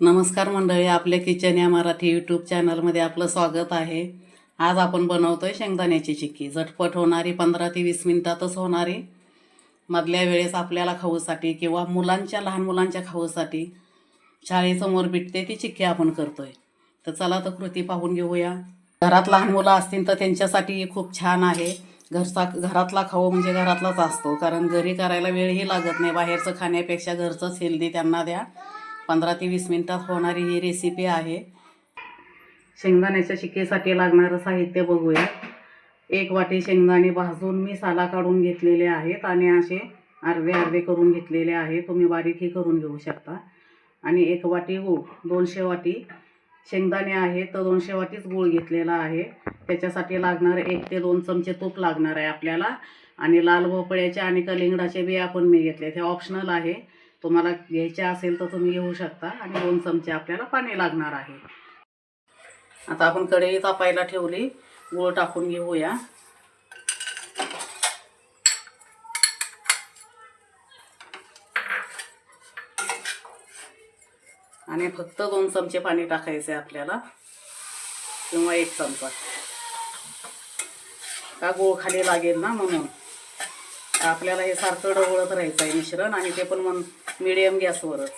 नमस्कार मंडळी आपल्या किचन या मराठी यूट्यूब चॅनलमध्ये आपलं स्वागत आहे. आज आपण बनवतोय शेंगदाण्याची चिक्की. झटपट होणारी पंधरा ते वीस मिनिटातच होणारी. मधल्या वेळेस आपल्याला खाऊसाठी किंवा मुलांच्या लहान मुलांच्या खाऊसाठी शाळेसमोर भेटते ती चिक्की आपण करतोय. तर चला तर कृती पाहून घेऊया. घरात लहान मुलं असतील तर त्यांच्यासाठी खूप छान आहे. घरचा घरातला खाऊ म्हणजे घरातलाच असतो. कारण घरी करायला वेळही लागत नाही. बाहेरचं खाण्यापेक्षा घरचंच हेल्दी त्यांना द्या. पंधरा ते वीस मिनटात होणारी ही रेसिपी आहे. शेंगदाण्याच्या शिकेसाठी लागणारं साहित्य बघूया. एक वाटी शेंगदाणे भाजून मी साला काढून घेतलेले आहेत आणि असे अर्धे अर्धे करून घेतलेले आहे तुम्ही बारीकही करून घेऊ शकता. आणि एक वाटी गूळ दोनशे वाटी शेंगदाणे आहे तर दोनशे वाटीच गूळ घेतलेला आहे. त्याच्यासाठी लागणारं एक ते दोन चमचे तूप लागणार आहे आपल्याला. आणि लाल भोपळ्याचे आणि कलिंगडाचे बिया पण मी घेतले. ते ऑप्शनल आहे. तुम्हाला घ्यायचे असेल तर तुम्ही घेऊ शकता आणि दोन चमचे आपल्याला पाणी लागणार आहे. आता आपण कढई तापायला ठेवली. गूळ टाकून घेऊया. आणि फक्त दोन चमचे पाणी टाकायचे आपल्याला. किंवा एक चमचा. का गूळ खाली लागेल ना म्हणून. आपल्याला हे सारखं डवळत राहायचं आहे मिश्रण आणि ते पण मन मिडियम गॅसवरच.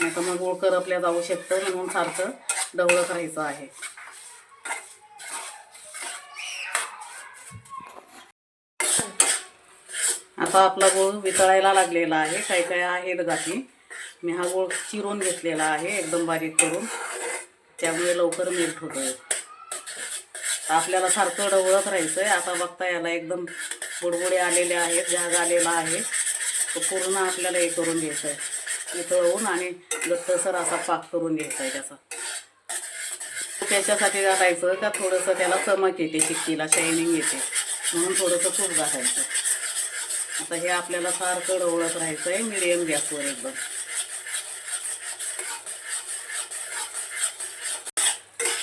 नाही तर मग गूळ करपल्या जाऊ शकतं म्हणून सारखं डवळत राहायचं आहे. आता आपला गूळ वितळायला लागलेला आहे. काही काही आहेत गाठी? मी हा गूळ चिरून घेतलेला आहे. एकदम बारीक करून. त्यामुळे लवकर मेल्ट होतं आपल्याला सारखं डवळत राहायचं आहे आता बघता याला एकदम बुडबुडे आलेले आहेत झाग आलेला आहे. तो पूर्ण आपल्याला हे करून घ्यायचं आहे वितळवून आणि घट्टसर असा पाक करून घ्यायचा आहे त्याचा. त्याच्यासाठी घालायचं का थोडंसं त्याला चमक येते चिक्कीला शायनिंग येते. म्हणून थोडंसं तूप घालायचं आता हे आपल्याला सारखं डवळत राहायचं आहे मिडियम गॅसवर एकदम.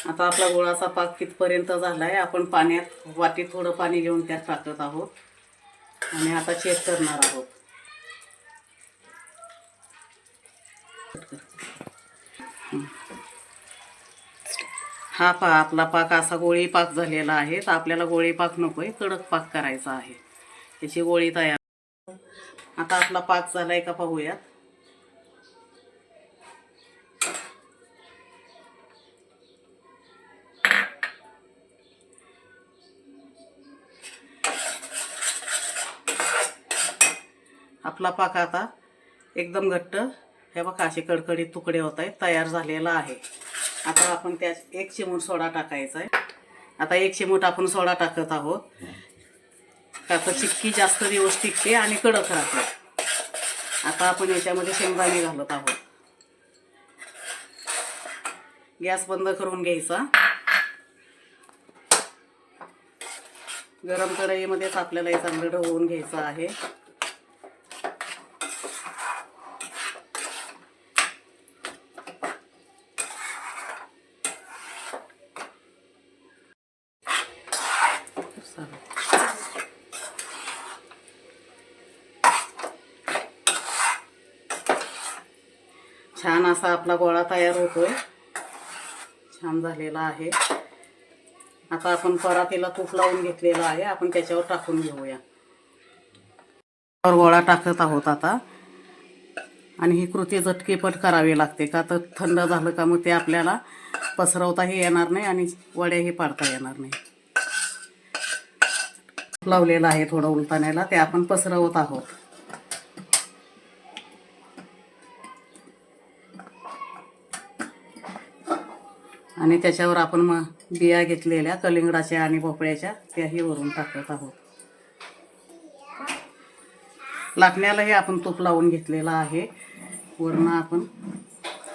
आता आपला गोळाचा पाक कितपर्यंत झाला आहे आपण पाण्यात वाटीत थोडं पाणी घेऊन त्यात टाकत आहोत. आणि आता चेक करणार आहोत. हा पा आपला पाक असा गोळी पाक झालेला आहे. तर आपल्याला गोळी पाक नको आहे कडक पाक करायचा आहे. त्याची गोळी तयार. आता आपला पाक झाला आहे का पाहूयात. आपला पाक आता एकदम घट्ट. हे बघा असे कडकडीत तुकडे होत आहेत तयार झालेला आहे. आता आपण त्या एक चिमूट सोडा टाकायचा आहे. आता एक चिमूट आपण सोडा टाकत आहोत. का तर चिक्की जास्त दिवस टिकते आणि कडक राहते. आता आपण याच्यामध्ये शेंगदाणे घालत आहोत. गॅस बंद करून घ्यायचा. गरम कढईमध्येच आपल्याला हे चांगलं ढवळून घ्यायचं आहे. छान असा आपला गोळा तयार होतोय. छान झालेला आहे. आता आपण परातीला तूप लावून घेतलेला आहे. आपण त्याच्यावर टाकून घेऊया. गोळा टाकत आहोत आता. आणि ही कृती झटकीपट करावी लागते का? तर थंड झालं का मग ते आपल्याला पसरवताही येणार नाही आणि वड्याही पाडता येणार नाही. लावलेलं आहे थोडं उलताण्याला. ते आपण पसरवत आहोत. आणि त्याच्यावर आपण मग बिया घेतलेल्या कलिंगडाच्या आणि भोपळ्याच्या त्याही वरून टाकत आहोत. लाटण्यालाही आपण तूप लावून घेतलेला आहे. वरून आपण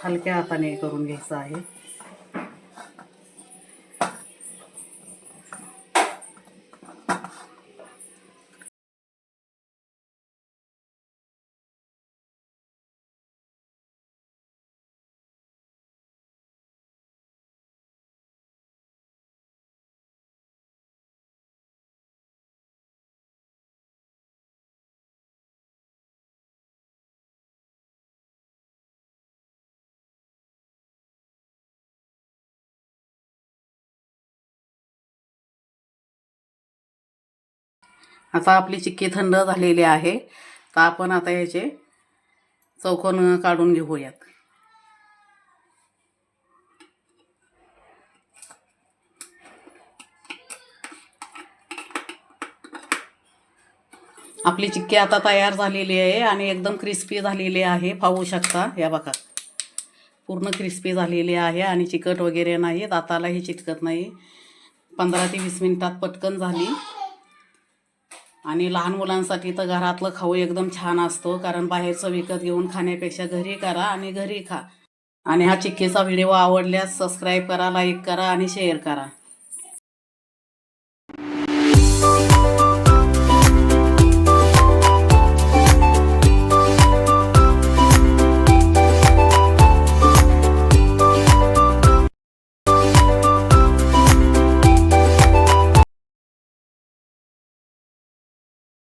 हलक्या हाताने करून घ्यायचं आहे. आता आपली चिक्की थंड झालेली आहे. तर आपण आता याचे चौकोन काढून घेऊयात. आपली चिक्की आता तयार झालेली आहे आणि एकदम क्रिस्पी झालेली आहे. पाहू शकता. या बघा. पूर्ण क्रिस्पी झालेली आहे आणि चिकट वगैरे नाही दातालाही चिटकत नाही. पंधरा ते वीस मिनिटात पटकन झाली. आणि लहान मुलांसाठी तर घरातलं खाऊ एकदम छान असतो कारण बाहेरचं विकत घेऊन खाण्यापेक्षा घरी करा आणि घरी खा. आणि हा चिक्कीचा व्हिडिओ आवडल्यास सबस्क्राईब करा लाईक करा आणि शेअर करा.